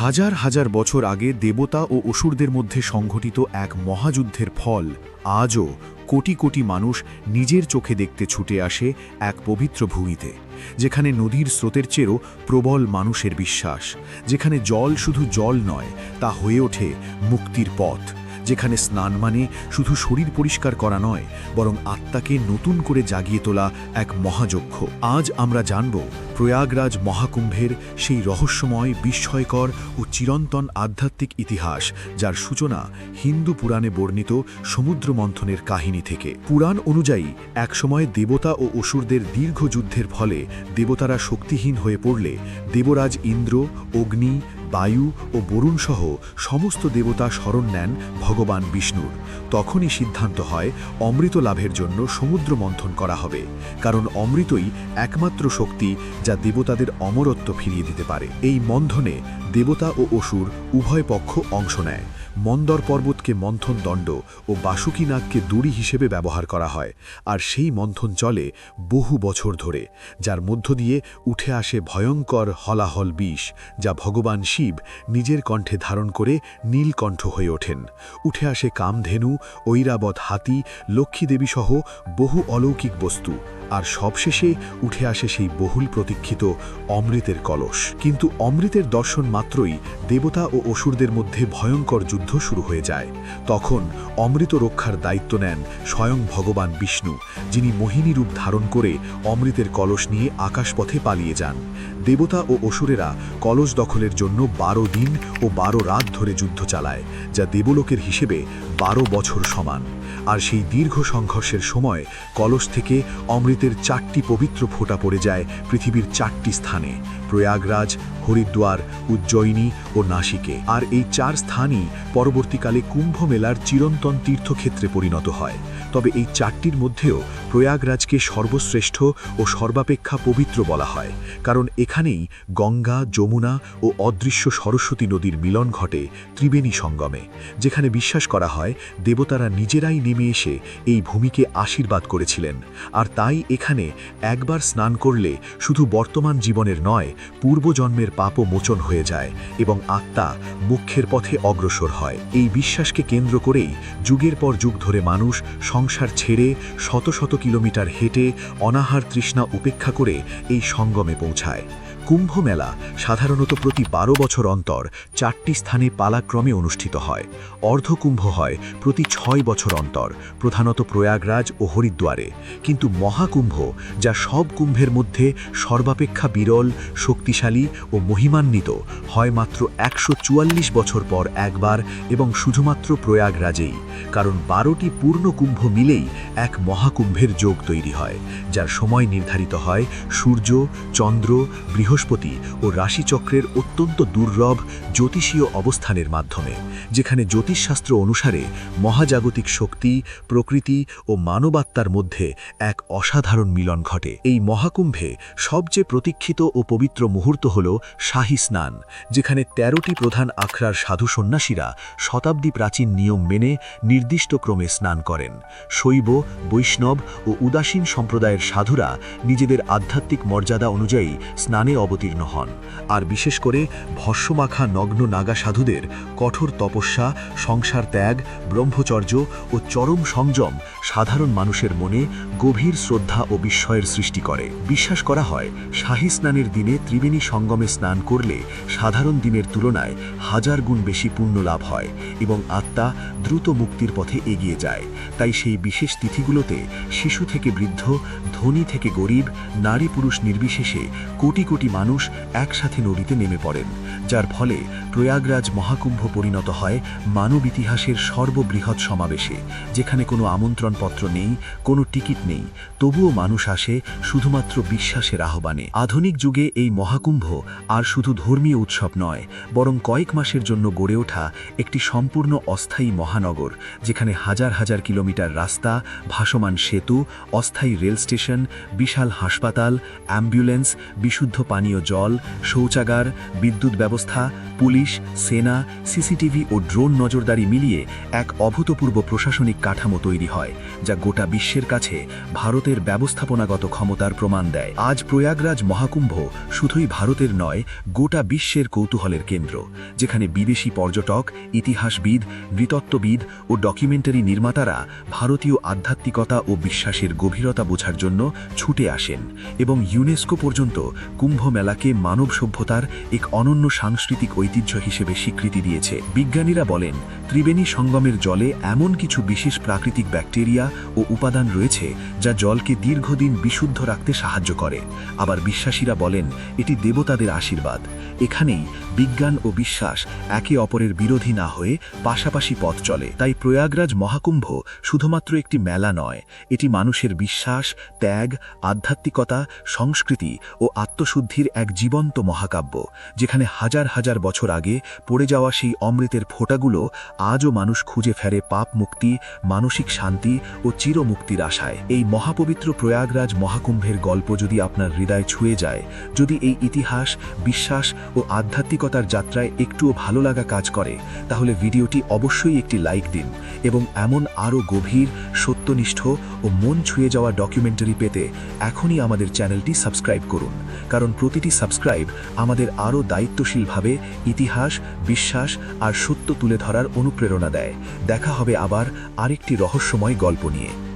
হাজার হাজার বছর আগে দেবতা ও অসুরদের মধ্যে সংঘটিত এক মহাযুদ্ধের ফল আজও কোটি কোটি মানুষ নিজের চোখে দেখতে ছুটে আসে এক পবিত্র ভূমিতে, যেখানে নদীর স্রোতের চেয়েও প্রবল মানুষের বিশ্বাস, যেখানে জল শুধু জল নয়, তা হয়ে ওঠে মুক্তির পথ। যেখানে স্নান মানে শুধু শরীর পরিষ্কার করা নয়, বরং আত্মাকে নতুন করে জাগিয়ে তোলা এক মহাযজ্ঞ। আজ আমরা জানব প্রয়াগরাজ মহাকুম্ভের সেই রহস্যময়, বিস্ময়কর ও চিরন্তন আধ্যাত্মিক ইতিহাস, যার সূচনা হিন্দু পুরাণে বর্ণিত সমুদ্র মন্থনের কাহিনী থেকে। পুরাণ অনুযায়ী, একসময় দেবতা ও অসুরদের দীর্ঘ যুদ্ধের ফলে দেবতারা শক্তিহীন হয়ে পড়লে দেবরাজ ইন্দ্র, অগ্নি বায়ু ও বরুণ সহ সমস্ত দেবতা স্মরণ নেন ভগবান বিষ্ণুর। তখনই সিদ্ধান্ত হয়, অমৃত লাভের জন্য সমুদ্র মন্থন করা হবে। কারণ অমৃতই একমাত্র শক্তি যা দেবতাদের অমরত্ব ফিরিয়ে দিতে পারে। এই মন্থনে দেবতা ও অসুর উভয় পক্ষ অংশ নেয়। মন্দর পর্বতকে মন্থন দণ্ড ও বাসুকী নাগকে দড়ি হিসেবে ব্যবহার করা হয়, আর সেই মন্থন চলে বহু বছর ধরে, যার মধ্য দিয়ে উঠে আসে ভয়ঙ্কর হলাহল বিষ, যা ভগবান শিব নিজের কণ্ঠে ধারণ করে নীলকণ্ঠ হয়ে ওঠেন। উঠে আসে কামধেনু, ঐরাবত হাতি লক্ষ্মীদেবী সহ বহু অলৌকিক বস্তু। আর সবশেষে উঠে আসে সেই বহুল প্রতীক্ষিত অমৃতের কলস। কিন্তু অমৃতের দর্শন মাত্রই দেবতা ও অসুরদের মধ্যে ভয়ঙ্কর যুদ্ধ শুরু হয়ে যায়। তখন অমৃত রক্ষার দায়িত্ব নেন স্বয়ং ভগবান বিষ্ণু, যিনি মোহিনী রূপ ধারণ করে অমৃতের কলস নিয়ে আকাশপথে পালিয়ে যান। দেবতা ও অসুরেরা কলস দখলের জন্য বারো দিন ও বারো রাত ধরে যুদ্ধ চালায়, যা দেবলোকের হিসেবে বারো বছর সমান। আর সেই দীর্ঘ সংঘর্ষের সময় কলস থেকে অমৃতের চারটি পবিত্র ফোঁটা পড়ে যায় পৃথিবীর চারটি স্থানে। প্রয়াগরাজ, হরিদ্বার, উজ্জয়িনী ও নাসিকে। আর এই চার স্থানই পরবর্তীকালে কুম্ভ মেলার চিরন্তন তীর্থক্ষেত্রে পরিণত হয়। তবে এই চারটির মধ্যেও প্রয়াগরাজকে সর্বশ্রেষ্ঠ ও সর্বাপেক্ষা পবিত্র বলা হয়। কারণ এখানেই গঙ্গা, যমুনা ও অদৃশ্য সরস্বতী নদীর মিলন ঘটে ত্রিবেণী সঙ্গমে, যেখানে বিশ্বাস করা হয় দেবতারা নিজেরাই নেমে এসে এই ভূমিকে আশীর্বাদ করেছিলেন। আর তাই এখানে একবার স্নান করলে শুধু বর্তমান জীবনের নয় পূর্বজন্মের পাপও মোচন হয়ে যায় এবং আত্মা মুখ্যের পথে অগ্রসর হয়। এই বিশ্বাসকে কেন্দ্র করেই যুগের পর যুগ ধরে মানুষ সংসার ছেড়ে শত শত কিলোমিটার হেঁটে অনাহার তৃষ্ণা উপেক্ষা করে এই সঙ্গমে পৌঁছায়। কুম্ভ মেলা সাধারণত প্রতি বারো বছর অন্তর চারটি স্থানে পালাক্রমে অনুষ্ঠিত হয়। অর্ধকুম্ভ হয় প্রতি ছয় বছর অন্তর, প্রধানত প্রয়াগরাজ ও হরিদ্বারে। কিন্তু মহাকুম্ভ, যা সব কুম্ভের মধ্যে সর্বাপেক্ষা বিরল, শক্তিশালী ও মহিমান্বিত, হয় মাত্র একশো চুয়াল্লিশ বছর পর একবার এবং শুধুমাত্র প্রয়াগরাজেই, কারণ বারোটি পূর্ণ কুম্ভ মিলেই এক মহাকুম্ভের যোগ তৈরি হয়, যার সময় নির্ধারিত হয় সূর্য, চন্দ্র, বৃহস্পতি ও রাশিচক্রের অত্যন্ত দুর্লভ জ্যোতিষীয় অবস্থানের মাধ্যমে, যেখানে জ্যোতিষশাস্ত্র অনুসারে মহাজাগতিক শক্তি, প্রকৃতি ও মানবাত্মার মধ্যে এক অসাধারণ মিলন ঘটে। এই মহাকুম্ভে সবচেয়ে প্রতীক্ষিত ও পবিত্র মুহূর্ত হল শাহী স্নান, যেখানে তেরোটি প্রধান আখড়ার সাধু সন্ন্যাসীরা শতাব্দী প্রাচীন নিয়ম মেনে নির্দিষ্ট ক্রমে স্নান করেন। শৈব, বৈষ্ণব ও উদাসীন সম্প্রদায়ের সাধুরা নিজেদের আধ্যাত্মিক মর্যাদা অনুযায়ী স্নানে অবতীর্ণ হন, আর বিশেষ করে ভস্যমাখা নগ্ন নাগা সাধুদের কঠোর তপস্যা, সংসার ত্যাগ, ব্রহ্মচর্য ও চরম সংযম সাধারণ মানুষের মনে গভীর শ্রদ্ধা ও বিস্ময়ের সৃষ্টি করে। বিশ্বাস করা হয়, শাহী স্নানের দিনে ত্রিবেণী সঙ্গমে স্নান করলে সাধারণ দিনের তুলনায় হাজার গুণ বেশি পুণ্য লাভ হয় এবং আত্মা দ্রুত মুক্তির পথে এগিয়ে যায়। তাই সেই বিশেষ তিথিগুলোতে শিশু থেকে বৃদ্ধ, ধনী থেকে গরিব, নারী পুরুষ নির্বিশেষে কোটি কোটি মানুষ একসাথে নদীতে নেমে পড়েন, যার ফলে প্রয়াগরাজ মহাকুম্ভ পরিণত হয় মানব ইতিহাসের সর্ববৃহৎ সমাবেশে, যেখানে কোনো আমন্ত্রণপত্র নেই, কোনো টিকিট নেই, তবুও মানুষ আসে শুধুমাত্র বিশ্বাসের আহ্বানে। আধুনিক যুগে এই মহাকুম্ভ আর শুধু ধর্মীয় উৎসব নয়, বরং কয়েক মাসের জন্য গড়ে ওঠা একটি সম্পূর্ণ অস্থায়ী মহানগর, যেখানে হাজার হাজার কিলোমিটার রাস্তা, ভাসমান সেতু, অস্থায়ী রেল স্টেশন, বিশাল হাসপাতাল, অ্যাম্বুলেন্স, বিশুদ্ধ পানীয় জল, শৌচাগার, বিদ্যুৎ ব্যবস্থা, পুলিশ, সেনা, সিসিটিভি ও ড্রোন নজরদারি মিলিয়ে এক অভূতপূর্ব প্রশাসনিক কাঠামো তৈরি হয়, যা গোটা বিশ্বের কাছে ভারতের ব্যবস্থাপনাগত ক্ষমতার প্রমাণ দেয়। আজ প্রয়াগরাজ মহাকুম্ভ শুধুই ভারতের নয়, গোটা বিশ্বের কৌতূহলের কেন্দ্র, যেখানে বিদেশি পর্যটক, ইতিহাসবিদ, নৃতত্ত্ববিদ ও ডকুমেন্টারি নির্মাতারা ভারতীয় আধ্যাত্মিকতা ও বিশ্বাসের গভীরতা বোঝার জন্য ছুটে আসেন এবং ইউনেস্কো পর্যন্ত কুম্ভ মেলাকে মানব সভ্যতার এক অনন্য সাংস্কৃতিক ঐতিহ্য হিসেবে স্বীকৃতি দিয়েছে। বিজ্ঞানীরা বলেন, ত্রিবেণী সঙ্গমের জলে এমন কিছু বিশেষ প্রাকৃতিক ব্যাকটেরিয়া ও উপাদান রয়েছে যা জলকে দীর্ঘদিন বিশুদ্ধ রাখতে সাহায্য করে। আবার বিশ্বাসীরা বলেন, এটি দেবতাদের আশীর্বাদ। এখানেই বিজ্ঞান ও বিশ্বাস একে অপরের বিরোধী না হয়ে পাশাপাশি পথ চলে। তাই প্রয়াগরাজ মহাকুম্ভ শুধুমাত্র একটি মেলা নয়, এটি মানুষের বিশ্বাস, ত্যাগ, আধ্যাত্মিকতা, সংস্কৃতি ও আত্মশুদ্ধির এক জীবন্ত মহাকাব্য, যেখানে হাজার হাজার বছর আগে পড়ে যাওয়া সেই অমৃতের ফোঁটাগুলো আজও মানুষ খুঁজে ফেরে পাপ মুক্তি, মানসিক শান্তি ও চিরমুক্তির আশায়। এই মহাপবিত্র প্রয়াগরাজ মহাকুম্ভের গল্প যদি আপনার হৃদয় ছুঁয়ে যায়, যদি এই ইতিহাস, বিশ্বাস ও আধ্যাত্মিকতার যাত্রায় একটুও ভালো লাগা কাজ করে, তাহলে ভিডিওটি অবশ্যই একটি লাইক দিন এবং এমন আরও গভীর, সত্যনিষ্ঠ ও মন ছুঁয়ে যাওয়া ডকুমেন্টারি পেতে এখনই আমাদের চ্যানেলটি সাবস্ক্রাইব করুন। কারণ প্রতিটি সাবস্ক্রাইব আমাদের আরও দায়িত্বশীলভাবে ইতিহাস, বিশ্বাস আর সত্য তুলে ধরার অনুপ্রেরণা দেয়। দেখা হবে আবার আরেকটি রহস্যময় গল্প নিয়ে।